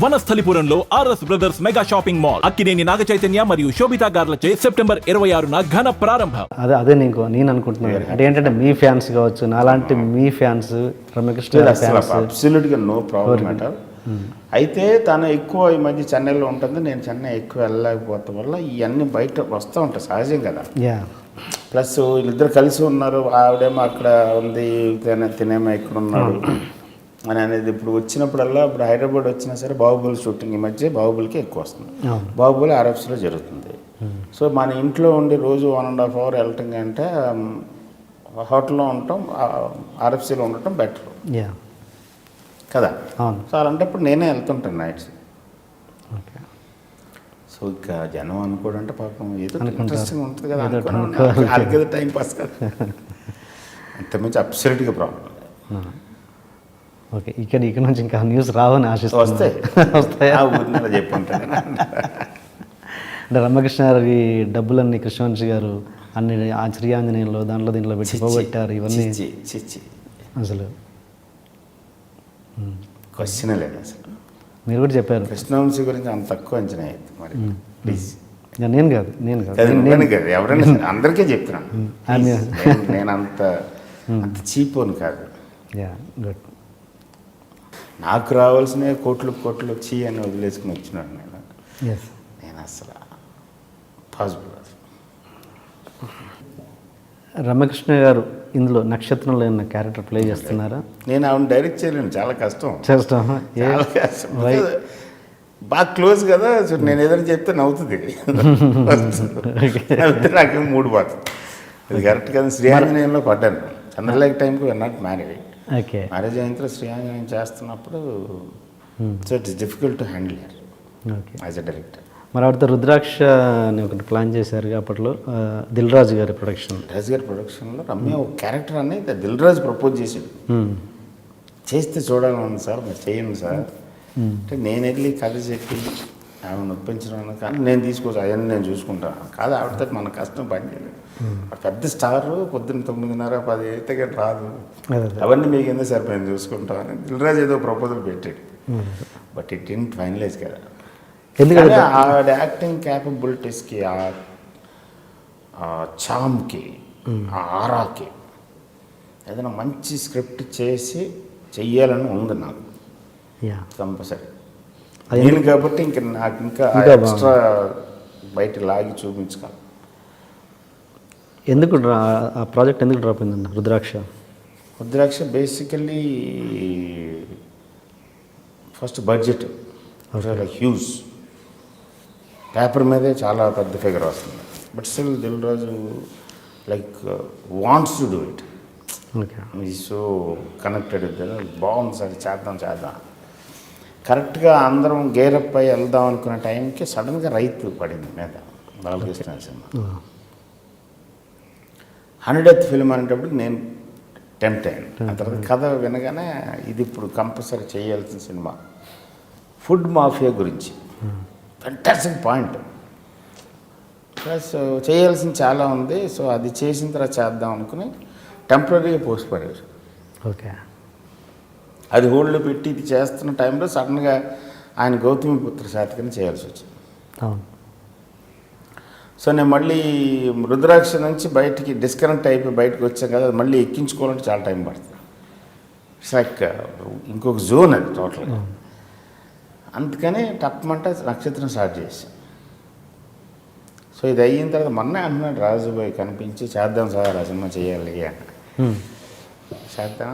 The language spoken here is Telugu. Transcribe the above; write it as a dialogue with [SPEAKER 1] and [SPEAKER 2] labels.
[SPEAKER 1] వనస్థలిపురంలో RS brothers mega shopping mall Akkineni Naga Chaitanya మరియు శోభితా గార్లచే సెప్టెంబర్ ఇరవై ఆరున ఘన ప్రారంభం.
[SPEAKER 2] అదే అదే నీకు నేను అనుకుంటున్నాను అంటే ఏంటంటే మీ ఫ్యాన్స్ కావచ్చు నాలాంటి మీ ఫ్యాన్స్ రమ్యకృష్ణ
[SPEAKER 3] అబ్సల్యూట్గా నో ప్రాబ్లం అయితే తను ఎక్కువ ఈ మధ్య చెన్నైలో ఉంటుంది నేను చెన్నై ఎక్కువ వెళ్ళలేకపోవటం వల్ల ఇవన్నీ బయట వస్తూ ఉంటాయి సహజం కదా.
[SPEAKER 2] యా
[SPEAKER 3] ప్లస్ వీళ్ళిద్దరు కలిసి ఉన్నారు ఆవిడేమో అక్కడ ఉంది తినే తినేమో ఇక్కడ ఉన్నాడు అని అనేది ఇప్పుడు వచ్చినప్పుడల్లా ఇప్పుడు హైదరాబాద్ వచ్చినా సరే బాహుబలి షూటింగ్ ఈ మధ్య బాహుబలికి ఎక్కువ వస్తుంది. బాహుబలి ఆర్ఎఫ్స్లో జరుగుతుంది. సో మన ఇంట్లో ఉండి రోజు వన్ అండ్ హాఫ్ అవర్ వెళ్ళటం కంటే హోటల్లో ఉండటం ఆర్ఎఫ్సీలో ఉండటం బెటర్
[SPEAKER 2] యా
[SPEAKER 3] కదా? సో అలాంటప్పుడు నేనే వెళ్తుంటాను నైట్స్
[SPEAKER 2] ఓకే
[SPEAKER 3] సో ఇక జనం అనుకోవడం అంటే పాపం ఏదో. ఇంట్రెస్టింగ్ ఉంటుంది కదా అనుకోవడం. వాళ్ళకి టైం పాస్ కదా. అంతమించి అబ్సల్యూట్గా ప్రాబ్లం
[SPEAKER 2] ఓకే ఇక్కడ ఇక్కడ నుంచి ఇంకా న్యూస్ రావని ఆశిస్తాను
[SPEAKER 3] వస్తాయి.
[SPEAKER 2] వస్తాయా?
[SPEAKER 3] చెప్పుంటాను
[SPEAKER 2] అంటే గారి డబ్బులన్నీ కృష్ణవంశి గారు అన్ని ఆ ఆంజనేయంలో దాంట్లో దీంట్లో పెట్టి పోగొట్టారు ఇవన్నీ. అసలు.
[SPEAKER 3] క్వశ్చన్ లేదు అసలు.
[SPEAKER 2] మీరు కూడా చెప్పారు.
[SPEAKER 3] కృష్ణవంశీ గురించి అంత తక్కువ అంచనా అయ్యింది మరి. ప్లీజ్
[SPEAKER 2] ఇక నేను కాదు నేను కాదు. నేను-
[SPEAKER 3] కాదు ఎవరైనా అందరికీ చెప్తున్నాను.
[SPEAKER 2] నేను
[SPEAKER 3] అంత అంత చీప్ అని కాదు.
[SPEAKER 2] Yeah good.
[SPEAKER 3] నాకు రావాల్సిన కోట్లు కోట్లు వచ్చి అని వదిలేసుకుని వచ్చినాడు నేను. నేను అసలు పాసిబుల్
[SPEAKER 2] రమ్యకృష్ణ గారు ఇందులో నక్షత్రంలో ఉన్న క్యారెక్టర్ ప్లే చేస్తున్నారా?
[SPEAKER 3] నేను ఆవిడ డైరెక్ట్ చేయలేను చాలా కష్టం.
[SPEAKER 2] చేస్తాం ఏ?
[SPEAKER 3] చాలా కష్టం? బాగా క్లోజ్ కదా నేను ఏదైనా చెప్తే నవ్వుతుంది. నవ్వుతే నాకు మూడు పోతుంది ఇది కరెక్ట్ కదా. శ్రీఆంజనేయంలో పడ్డాను. చంద్రలేఖ టైంకి నాట్ మ్యారేడ్
[SPEAKER 2] ఓకే.
[SPEAKER 3] మ్యారేజ్ అయిన తర్వాత శ్రీఆంజనేయం చేస్తున్నప్పుడు so it's difficult to handle
[SPEAKER 2] okay.
[SPEAKER 3] As a director
[SPEAKER 2] మరి ఆవిడతో రుద్రాక్ష అని ఒకటి ప్లాన్ చేశారు అప్పట్లో దిల్ రాజు గారి ప్రొడక్షన్
[SPEAKER 3] రాజు గారి ప్రొడక్షన్లో రమ్య ఒక క్యారెక్టర్ అనేది దిల్ రాజు ప్రపోజ్ చేసాడు చేస్తే చూడాలని ఉంది సార్ మీరు చేయండి సార్. అంటే నేను వెళ్ళి కథ చెప్పి ఆమె నొప్పించడం కానీ నేను తీసుకోవచ్చు అవన్నీ నేను చూసుకుంటాను కాదు ఆవిడతో మన కష్టం పని చేయలేదు. ఆ పెద్ద స్టార్ పొద్దున్న తొమ్మిదిన్నర పది అయితే కానీ రాదు. అవన్నీ మీకు ఎందుకు సార్ మేము చూసుకుంటామని దిల్రాజ్ ఏదో ప్రపోజల్ పెట్టాడు. బట్ ఇట్ ఇన్ ఫైనలైజ్ కదా.
[SPEAKER 2] ఎందుకంటే
[SPEAKER 3] ఆవిడ యాక్టింగ్ క్యాపబిలిటీస్కి ఆ చామ్కి ఆ ఆరాకి ఏదైనా మంచి స్క్రిప్ట్ చేసి చెయ్యాలని ఉంది నాకు. కంపల్సరీ. నేను కాబట్టి ఇంక నాకు ఇంకా ఎక్స్ట్రా బయట లాగి చూపించుకోవాలి
[SPEAKER 2] ఎందుకు డ్రా ఆ ప్రాజెక్ట్ ఎందుకు డ్రాప్ అయిందన్న Rudraksha?
[SPEAKER 3] Rudraksha basically first budget huge paper మీదే చాలా పెద్ద ఫిగర్ వస్తుంది. But still Dil Raju like wants to do it so connected బాగుంది సార్ చేద్దాం చేద్దాం. కరెక్ట్గా అందరం గేరప్ అయి వెళ్దాం అనుకునే టైంకి సడన్గా రైతు పడింది మీద బాలకృష్ణ సినిమా. హండ్రెడ్ ఫిల్మ్ అనేటప్పుడు నేను టెంప్ట్ అయ్యాను. ఆ తర్వాత కథ వినగానే ఇది ఇప్పుడు కంపల్సరీ చేయాల్సిన సినిమా. ఫుడ్ మాఫియా గురించి. ఫెంటాస్టిక్ పాయింట్ ప్లస్ చేయాల్సింది చాలా ఉంది. సో అది చేసిన తర్వాత చేద్దాం అనుకుని టెంపరీగా పోస్ట్ పడేది
[SPEAKER 2] ఓకే.
[SPEAKER 3] అది హోల్డ్లో పెట్టి ఇది చేస్తున్న టైంలో సడన్గా ఆయన గౌతమి పుత్ర శాతకని చేయాల్సి వచ్చింది.
[SPEAKER 2] అవును.
[SPEAKER 3] సో నేను మళ్ళీ రుద్రాక్ష నుంచి బయటికి డిస్కనెక్ట్ అయిపోయి బయటకు వచ్చాం కదా అది మళ్ళీ ఎక్కించుకోవాలంటే చాలా టైం పడుతుంది. ఇట్స్ లైక్ ఇంకొక జోన్ అది టోటల్గా అందుకని తప్పమంటే నక్షత్రం స్టార్ట్ చేశాం. సో ఇది అయిన తర్వాత మొన్నే అంటున్నాడు రాజుబాయ్ కనిపించి చేద్దాం సార్ ఆ సినిమా చేయాలి అని. చేద్దాం